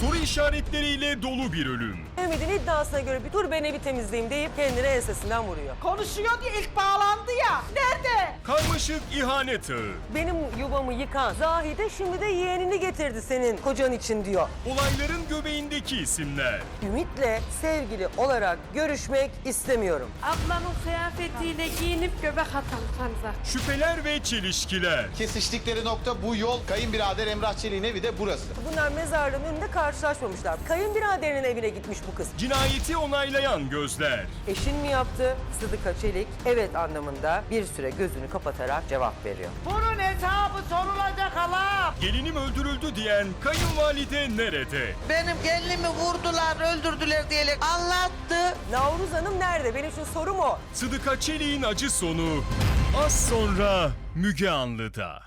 soru işaretleriyle dolu bir ölüm. Mehmet'in iddiasına göre bir dur ben evi temizleyeyim deyip kendini ensesinden vuruyor. Konuşuyor diye ilk bağlandı ya. Nerede? Karmaşık ihanet ağı. Benim yuvamı yıkan Zahide şimdi de yeğenini getirdi senin kocan için diyor. Olayların göbeğindeki isimler. Ümit'le sevgili olarak görüşmek istemiyorum. Ablamın kıyafetiyle giyinip göbek Hamza. Şüpheler ve çelişkiler. Kesiştikleri nokta bu yol. Kayınbirader Emrah Çelik'in evi de burası. Bunlar mezarlığın önünde karşılaşmamışlar. Kayınbiraderinin evine gitmiş bu kız. Cinayeti onaylayan gözler. Eşin mi yaptı? Sıdıka Çelik evet anlamında bir süre gözünü kapatarak cevap veriyor. Bunun hesabı sorulacak hala. Gelinim öldürüldü diyen kayınvalide nerede? Benim gelinimi vurdular, öldürdüler diyerek anlattı. Navruz Hanım nerede? Benim için sorum o. Sıdıka Çelik'in acı sonu az sonra Müge Anlı'da.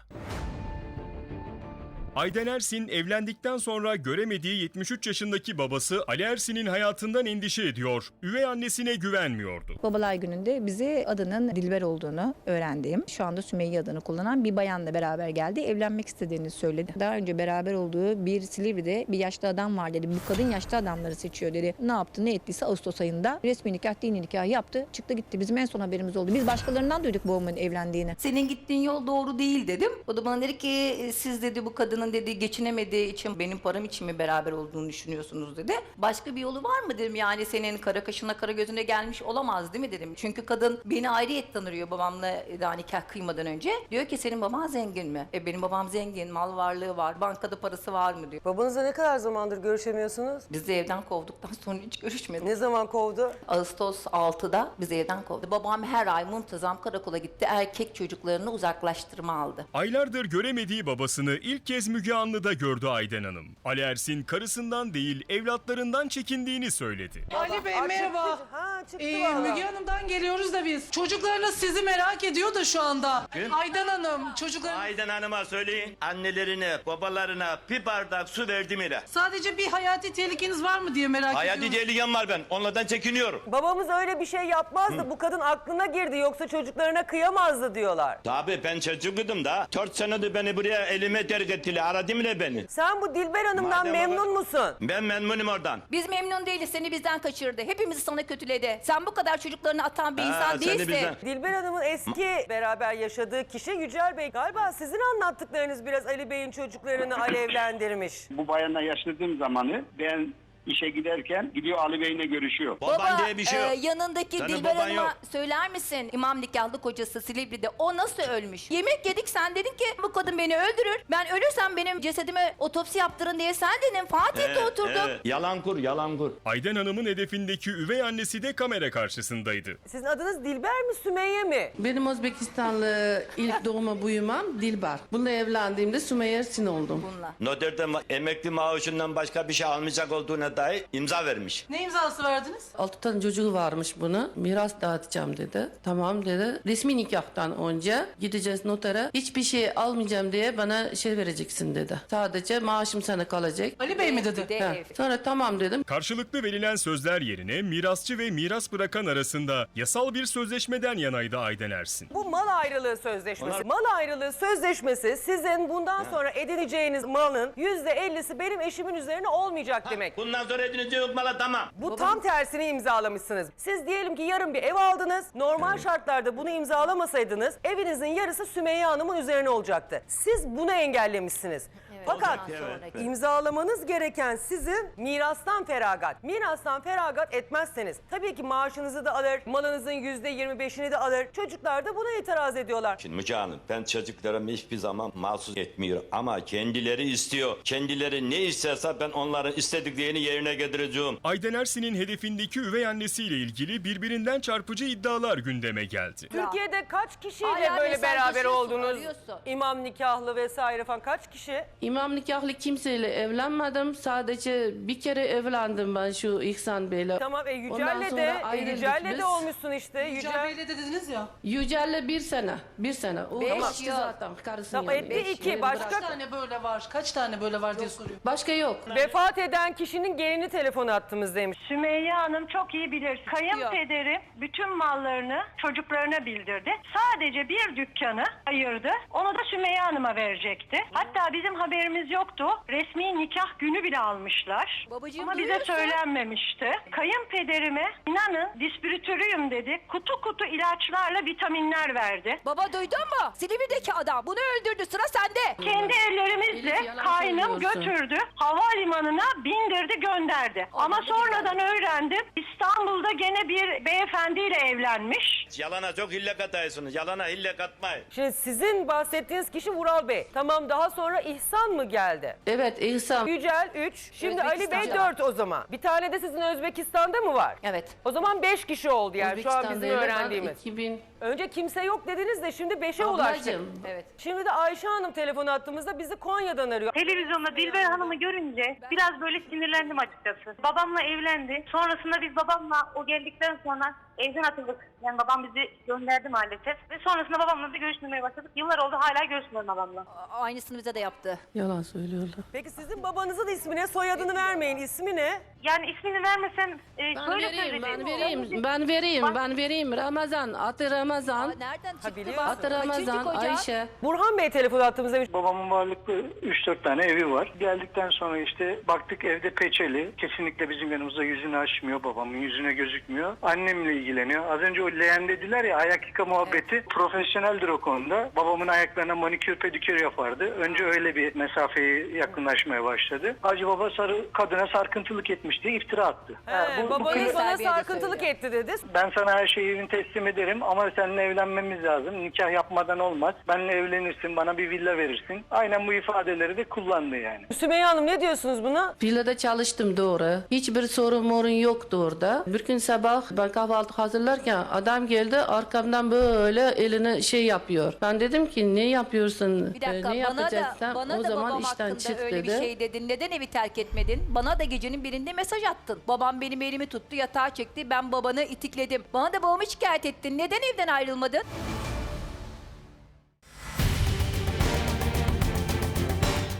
Ayden Ersin evlendikten sonra göremediği 73 yaşındaki babası Ali Ersin'in hayatından endişe ediyor. Üvey annesine güvenmiyordu. Babalar gününde bize adının Dilber olduğunu öğrendim. Şu anda Sümeyye adını kullanan bir bayanla beraber geldi. Evlenmek istediğini söyledi. Daha önce beraber olduğu bir Silivri'de bir yaşlı adam var dedi. Bu kadın yaşlı adamları seçiyor dedi. Ne yaptı ne ettiyse Ağustos ayında resmi nikah dini nikah yaptı. Çıktı gitti. Bizim en son haberimiz oldu. Biz başkalarından duyduk babamın evlendiğini. Senin gittiğin yol doğru değil dedim. O da bana dedi ki "E, siz dedi bu kadının dedi geçinemediği için benim param için mi beraber olduğunu düşünüyorsunuz dedi. Başka bir yolu var mı dedim yani senin kara kaşına kara gözüne gelmiş olamaz değil mi dedim. Çünkü kadın beni ayrıyet tanıyor babamla daha nikah kıymadan önce. Diyor ki senin baban zengin mi? E benim babam zengin, mal varlığı var, bankada parası var mı diyor. Babanızla ne kadar zamandır görüşemiyorsunuz? Bizi evden kovduktan sonra hiç görüşmedik. Ne zaman kovdu? Ağustos 6'da bizi evden kovdu. Babam her ay muntazam karakola gitti. Erkek çocuklarını uzaklaştırma aldı. Aylardır göremediği babasını ilk kez Müge Anlı'da gördü Ayden Hanım. Ali Ersin karısından değil evlatlarından çekindiğini söyledi. Ali Bey Aa, merhaba. çıktı. Ha çıktı Ee, valla. Müge Hanım'dan geliyoruz da biz. Çocuklarınız sizi merak ediyor da şu anda. Aydan Hanım çocuklar Aydan Hanım'a söyleyin. Annelerine, babalarına bir bardak su verdim ile. sadece bir hayati tehlikeniz var mı diye merak Hayati ediyorum. tehlikem var ben. Onlardan çekiniyorum. Babamız öyle bir şey yapmazdı. Bu kadın aklına girdi yoksa çocuklarına kıyamazdı diyorlar. Tabii ben çocuğudum da. Dört senedir beni buraya elime terk ettiler. Aradı bile beni. Sen bu Dilber Hanım'dan Madem memnun olur- musun? Ben memnunum oradan. Biz memnun değiliz. Seni bizden kaçırdı. Hepimizi sana kötüledi. Sen bu kadar çocuklarını atan bir Ha, insan seni değilsin. bizden- Dilber Hanım'ın eski beraber yaşadığı kişi Yücel Bey. Galiba sizin anlattıklarınız biraz Ali Bey'in çocuklarını alevlendirmiş. bu bayanla yaşadığım zamanı ben işe giderken gidiyor Ali Bey'le görüşüyor. Baban diye bir şey yok. e, yanındaki Senin Dilber baban Hanım'a yok. söyler misin? İmam nikahlı kocası Silivri'de. O nasıl ölmüş? Yemek yedik sen dedin ki bu kadın beni öldürür. Ben ölürsem benim cesedime otopsi yaptırın diye sen dedin. Fatih'te Evet, oturduk. evet. Yalan kur, yalan kur. Ayden Hanım'ın hedefindeki üvey annesi de kamera karşısındaydı. Sizin adınız Dilber mi Sümeyye mi? Benim Özbekistanlı ilk doğuma büyümem Dilbar. Bununla evlendiğimde Sümeyye Ersin oldum. Bununla. Noter'de ma- emekli maaşından başka bir şey almayacak olduğuna dair imza vermiş. Ne imzası verdiniz? Altı tane çocuğu varmış bunu. Miras dağıtacağım dedi. Tamam dedi. Resmi nikahtan önce gideceğiz notere. Hiçbir şey almayacağım diye bana şey vereceksin dedi. Sadece maaşım sana kalacak. Ali Bey mi dedi? Ha. Sonra tamam dedim. Karşılıklı verilen sözler yerine mirasçı ve miras bırakan arasında yasal bir sözleşmeden yanaydı Ayden Ersin. Bu mal ayrılığı sözleşmesi. Onlar- Mal ayrılığı sözleşmesi sizin bundan sonra edineceğiniz malın yüzde ellisi benim eşimin üzerine olmayacak demek. Bundan sonra ediniz yok bana tamam. Bu tam tersini imzalamışsınız. Siz diyelim ki yarın bir ev aldınız. Normal şartlarda bunu imzalamasaydınız evinizin yarısı Sümeyye Hanım'ın üzerine olacaktı. Siz bunu engellemişsiniz. Fakat sonraki. imzalamanız gereken sizin mirastan feragat. Mirastan feragat etmezseniz tabii ki maaşınızı da alır, malınızın yüzde yirmi beşini de alır. Çocuklar da buna itiraz ediyorlar. Şimdi Müge Hanım ben çocuklarımı hiçbir zaman mahsus etmiyorum ama kendileri istiyor. Kendileri ne isterse ben onların istediklerini yerine getireceğim. Ayden Ersin'in hedefindeki üvey annesiyle ilgili birbirinden çarpıcı iddialar gündeme geldi. Türkiye'de kaç kişiyle Hala böyle mesaj beraber yazıyorsun, oldunuz? arıyorsun. İmam nikahlı vesaire falan kaç kişi? İmam nikahlı kimseyle evlenmedim. Sadece bir kere evlendim ben şu İhsan Bey'le. Tamam e Ondan Yücel'le sonra de e, ayrıldık Yücel'le biz. de olmuşsun işte. Yücel Yücel. Bey'le de dediniz ya. Yücel'le bir sene. Bir sene. O Beş kaçtı yıl. zaten karısının Tamam, yanına. etti Beş iki, başka- Kaç tane böyle var? Kaç tane böyle var diye soruyor. Başka yok. Vefat eden kişinin gelini telefonu attığımız demiş. Sümeyye Hanım çok iyi bilir. Kayınpederi bütün mallarını çocuklarına bildirdi. Sadece bir dükkanı ayırdı. Onu da Sümeyye Hanım'a verecekti. Hatta bizim haberimiz haberimiz yoktu. Resmi nikah günü bile almışlar. Babacığım, Ama bize duyuyorsun. söylenmemişti. Kayınpederime inanın distribütörüyüm dedi. Kutu kutu ilaçlarla vitaminler verdi. Baba duydun mu? Silivri'deki adam bunu öldürdü sıra sende. Kendi Elif, ellerimizle yalan kaynım söylüyorsun. götürdü. Havalimanına bindirdi gönderdi. Ama Anladım, sonradan öğrendim. İstanbul'da gene bir beyefendiyle evlenmiş. Yalana çok hille katıyorsunuz. Yalana hille katmayın. Şimdi sizin bahsettiğiniz kişi Vural Bey. Tamam daha sonra İhsan mı geldi? Evet İhsan. Yücel 3. Şimdi Ali Bey Özbekistan. 4 o zaman. Bir tane de sizin Özbekistan'da mı var? Evet. O zaman 5 kişi oldu yani şu an bizim Özbekistan'da öğrendiğimiz. 2000 Önce kimse yok dediniz de şimdi 5'e ulaştık. Ablacığım. Evet. Şimdi de Ayşe Hanım telefonu attığımızda bizi Konya'dan arıyor. Televizyonda Dilber Hanım'ı görünce biraz böyle sinirlendim açıkçası. Babamla evlendi. Sonrasında biz babamla o geldikten sonra evden atıldık. Yani babam bizi gönderdi maalesef. Ve sonrasında babamla da görüşmemeye başladık. Yıllar oldu hala görüşmüyorum babamla. Aynısını bize de yaptı. Yalan söylüyorlar. Peki sizin babanızın ismi ne? Soyadını vermeyin. İsmi ne? Yani ismini vermesen e, Ben şöyle vereyim, ben vereyim, ben vereyim, ben vereyim. Ramazan, atı Ramazan, Nereden çıktı biliyorsun. bak? atı Kaçıncı Ramazan, koca? Ayşe. Burhan Bey telefonu attığımızda Babamın varlıklı 3-4 tane evi var. Geldikten sonra işte baktık evde peçeli. Kesinlikle bizim yanımızda yüzünü açmıyor babamın. Yüzüne gözükmüyor. Annemle ilgileniyor. Az önce o leğen dediler ya ayak yıka muhabbeti. Profesyoneldir o konuda. Babamın ayaklarına manikür pedikür yapardı. Önce öyle bir mesafeyi yakınlaşmaya başladı. Hacı baba sarı kadına sarkıntılık etmiş diye iftira attı. He, bu- babanız bana sarkıntılık söylüyor. etti dedi. ben sana her şeyi teslim ederim ama seninle evlenmemiz lazım. Nikah yapmadan olmaz. Benimle evlenirsin, bana bir villa verirsin. Aynen bu ifadeleri de kullandı yani. Sümeyye Hanım ne diyorsunuz buna? Villada çalıştım doğru. Hiçbir sorun morun yoktu orada. Bir gün sabah ben kahvaltı hazırlarken adam geldi arkamdan böyle elini şey yapıyor. Ben dedim ki ne yapıyorsun? Bir dakika Ee, ne bana da yapacaksın? bana o da zaman babam işten hakkında çık öyle dedi. bir şey dedin. Neden evi terk etmedin? Bana da gecenin birinde mesaj attın. Babam benim elimi tuttu, yatağa çekti. Ben babanı itikledim. Bana da babamı şikayet ettin. Neden evden ayrılmadın?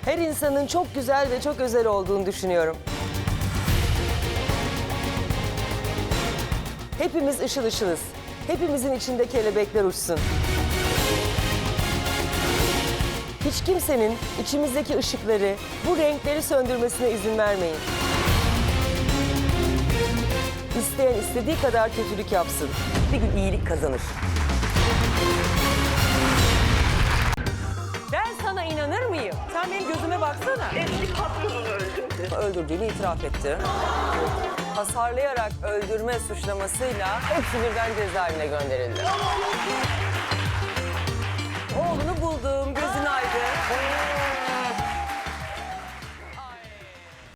Her insanın çok güzel ve çok özel olduğunu düşünüyorum. Hepimiz ışıl ışılız. Hepimizin içinde kelebekler uçsun. Hiç kimsenin içimizdeki ışıkları, bu renkleri söndürmesine izin vermeyin. İsteyen istediği kadar kötülük yapsın. Bir gün iyilik kazanır. Ben sana inanır mıyım? Sen benim gözüme baksana. Eski patronunu öldürdü. Öldürdüğünü itiraf etti. Hasarlayarak öldürme suçlamasıyla hepsi birden cezaevine gönderildi.